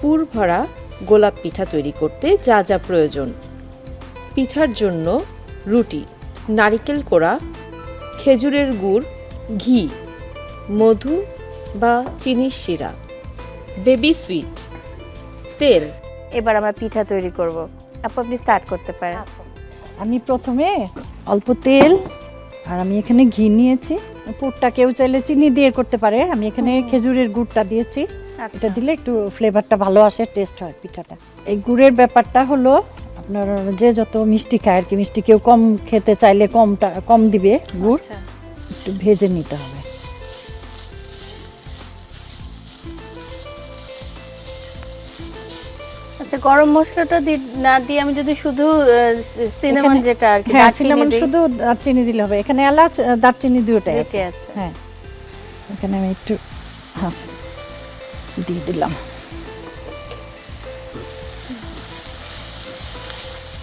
পুর ভরা গোলাপ পিঠা তৈরি করতে যা যা প্রয়োজন। পিঠার জন্য রুটি নারিকেল কোড়া খেজুরের গুড় ঘি মধু বা চিনির শিরা বেবি সুইট তেল। এবার আমরা পিঠা তৈরি করব। আপু আপনি স্টার্ট করতে পারেন। আমি প্রথমে অল্প তেল আর আমি এখানে ঘি নিয়েছি। পুরটা কেউ চাইলে চিনি দিয়ে করতে পারে। আমি এখানে খেজুরের গুড়টা দিয়েছি। আচ্ছা। এটা দিলে একটু ফ্লেভারটা ভালো আসে টেস্ট হয় পিঠাটা। এই গুড়ের ব্যাপারটা হলো আপনার যে যত মিষ্টি খায় আর কি মিষ্টি কেউ কম খেতে চাইলে কমটা কম দিবে গুড়। আচ্ছা। একটু ভেজে নিতে হবে। আচ্ছা গরম মশলাটা না দিয়ে আমি যদি শুধু সিনেমন যেটা আর কি হ্যাঁ দারচিনি সিনামন শুধু দারচিনি দিলে হবে। এখানে এলাচ দারচিনি দুটোই আছে। হ্যাঁ। এখানে আমি একটু হাফ দিয়ে দিলাম।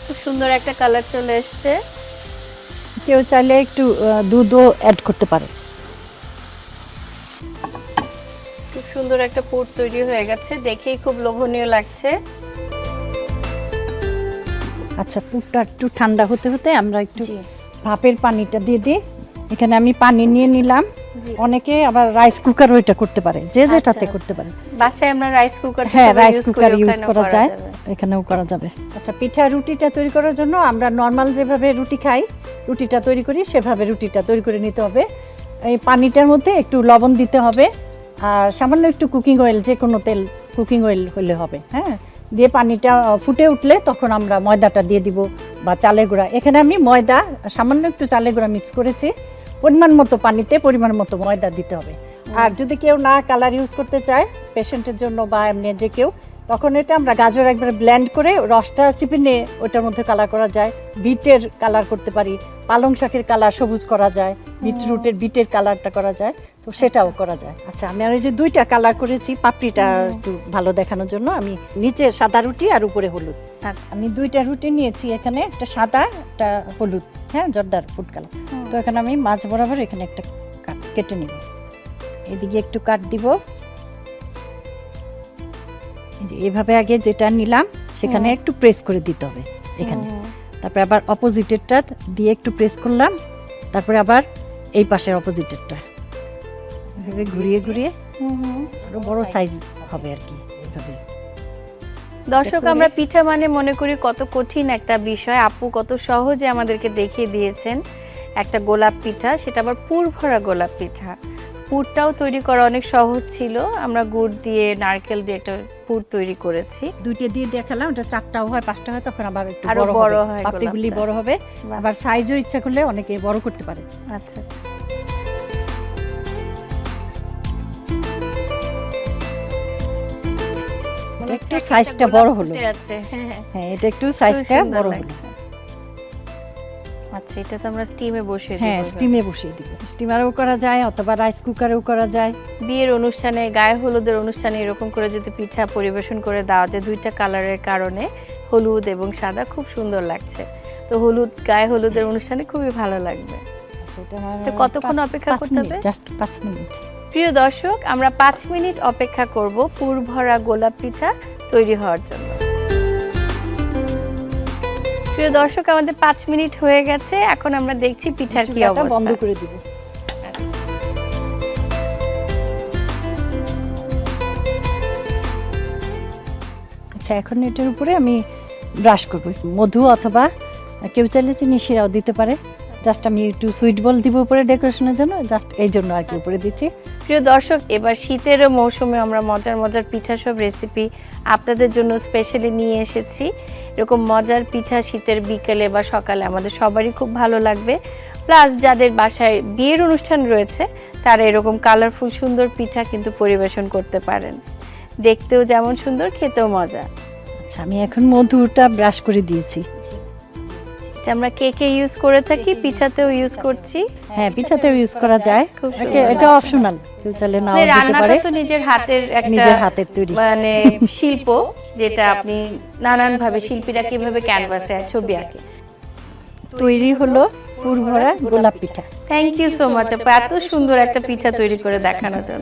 খুব সুন্দর একটা কালার চলে এসছে। কেউ চাইলে একটু দুধও অ্যাড করতে পারে। খুব সুন্দর একটা পুর তৈরি হয়ে গেছে। দেখেই খুব লোভনীয় লাগছে। আচ্ছা পুরটা একটু ঠান্ডা হতে হতে আমরা একটু ভাপের পানিটা দিয়ে দিই। এখানে আমি পানি নিয়ে নিলাম। অনেকে আবার রাইস কুকার ওইটা করতে পারে যে আচ্ছা, যেটাতে আচ্ছা। করতে পারে। বাসায় আমরা রাইস কুকার হ্যাঁ রাইস কুকার ইউজ করা যায় এখানেও করা যাবে। আচ্ছা পিঠা রুটিটা তৈরি করার জন্য আমরা নর্মাল যেভাবে রুটি খাই রুটিটা তৈরি করি সেভাবে রুটিটা তৈরি করে নিতে হবে। এই পানিটার মধ্যে একটু লবণ দিতে হবে আর সামান্য একটু কুকিং অয়েল যে কোনো তেল কুকিং অয়েল হলে হবে হ্যাঁ? দিয়ে পানিটা ফুটে উঠলে তখন আমরা ময়দাটা দিয়ে দিব বা চালে গুঁড়া। এখানে আমি ময়দা, সামান্য একটু চালে গুঁড়া মিক্স করেছি। পরিমাণ মতো পানিতে পরিমাণ মতো ময়দা দিতে হবে। আর যদি কেউ না কালার ইউজ করতে চায় পেশেন্টের জন্য বা এমনি যে কেউ তখন এটা আমরা গাজর একবারে ব্লেন্ড করে রসটা চিপে নিয়ে ওটার মধ্যে কালার করা যায়। বিটের কালার করতে পারি পালং শাকের কালার সবুজ করা যায় বিটরুটের বিটের কালারটা করা যায় তো সেটাও করা যায়। আচ্ছা আমি আর যে দুইটা কালার করেছি পাপড়িটা একটু ভালো দেখানোর জন্য আমি নিচে সাদা রুটি আর উপরে হলুদ। আচ্ছা। আমি দুইটা রুটি নিয়েছি এখানে একটা সাদা একটা হলুদ হ্যাঁ জর্দার ফুড কালার তো এখানে আমি মাছ বরাবর এখানে একটা কাট নিব। এদিকে একটু কাট দিব। এভাবে আগে যেটা নিলাম সেখানে একটু প্রেস করে দিতে হবে এখানে। তারপরে আবার অপোজিটেরটা দিয়ে একটু প্রেস করলাম তারপরে আবার এই পাশের অপোজিটেরটা এভাবে ঘুরিয়ে ঘুরিয়ে আরও বড় সাইজ হবে আর কি এভাবে। দর্শক আমরা পিঠা মানে মনে করি কত কঠিন একটা বিষয়। আপু কত সহজে আমাদেরকে দেখিয়ে দিয়েছেন একটা গোলাপ পিঠা সেটা আবার পুর ভরা গোলাপ পিঠা। পুরটাও তৈরি করা অনেক সহজ ছিল। আমরা গুড় দিয়ে নারকেল দিয়ে একটা পুর তৈরি করেছি। দুইটা দিয়ে দেখালাম ওটা চারটাও হয় পাঁচটা হয় তখন আবার একটু আরও বড় হয় পাপড়িগুলি বড় হবে। আবার সাইজও ইচ্ছা করলে অনেকে বড় করতে পারে। আচ্ছা আচ্ছা। একটু সাইজটা বড় হলো। আছে। হ্যাঁ হ্যাঁ এটা একটু সাইজটা বড় হলো। আচ্ছা এটা তো আমরা স্টিমে বসিয়ে দেব হ্যাঁ স্টিমে বসিয়ে দিব। স্টিমারেও করা যায় অথবা রাইস কুকারেও করা যায়। বিয়ের অনুষ্ঠানে গায়ে হলুদের অনুষ্ঠানে এরকম করে যদি পিঠা পরিবেশন করে দেওয়া যায় দুইটা কালারের কারণে হলুদ এবং সাদা খুব সুন্দর লাগছে। তো হলুদ গায়ে হলুদের অনুষ্ঠানে খুবই ভালো লাগবে। আচ্ছা, কতক্ষণ অপেক্ষা করতে হবে? জাস্ট পাঁচ মিনিট। প্রিয় দর্শক আমরা পাঁচ মিনিট অপেক্ষা করব পুর ভরা গোলাপ পিঠা তৈরি হওয়ার জন্য। প্রিয় দর্শক আমাদের পাঁচ মিনিট হয়ে গেছে। এখন আমরা দেখছি পিঠার কি অবস্থা। বন্ধ করে দিব। আচ্ছা। এখন এটার উপরে আমি ব্রাশ করব। মধু অথবা কেউ চাইলে চিনি শিরাও দিতে পারে। জাস্ট আমি একটু সুইট বল দিব উপরে ডেকোরেশনের জন্য জাস্ট এই জন্য আর কি উপরে দিচ্ছি। প্রিয় দর্শক এবার শীতের মৌসুমে আমরা মজার মজার পিঠা সব রেসিপি আপনাদের জন্য স্পেশালি নিয়ে এসেছি। এরকম মজার পিঠা শীতের বিকেলে বা সকালে আমাদের সবারই খুব ভালো লাগবে। প্লাস যাদের বাসায় বিয়ের অনুষ্ঠান রয়েছে তারা এরকম কালারফুল সুন্দর পিঠা কিন্তু পরিবেশন করতে পারেন। দেখতেও যেমন সুন্দর খেতেও মজা। আচ্ছা আমি এখন মধুটা ব্রাশ করে দিয়েছি। আমরা কেকে ইউজ করে থাকি পিঠাতেও ইউজ করছি। হ্যাঁ পিঠাতেও ইউজ করা যায়। এটা অপশনাল কেউ চাইলে নাও মানে দিতে পারে। তো নিজের হাতের একটা নিজের হাতের তৈরি। মানে শিল্প যেটা আপনি নানান ভাবে শিল্পীরা কীভাবে ক্যানভাসে ছবি আঁকে। তৈরি হলো পুরভরা গোলাপ পিঠা। থ্যাংক ইউ সো মাচ আপু। এত সুন্দর একটা পিঠা তৈরি করে দেখানোর জন্য।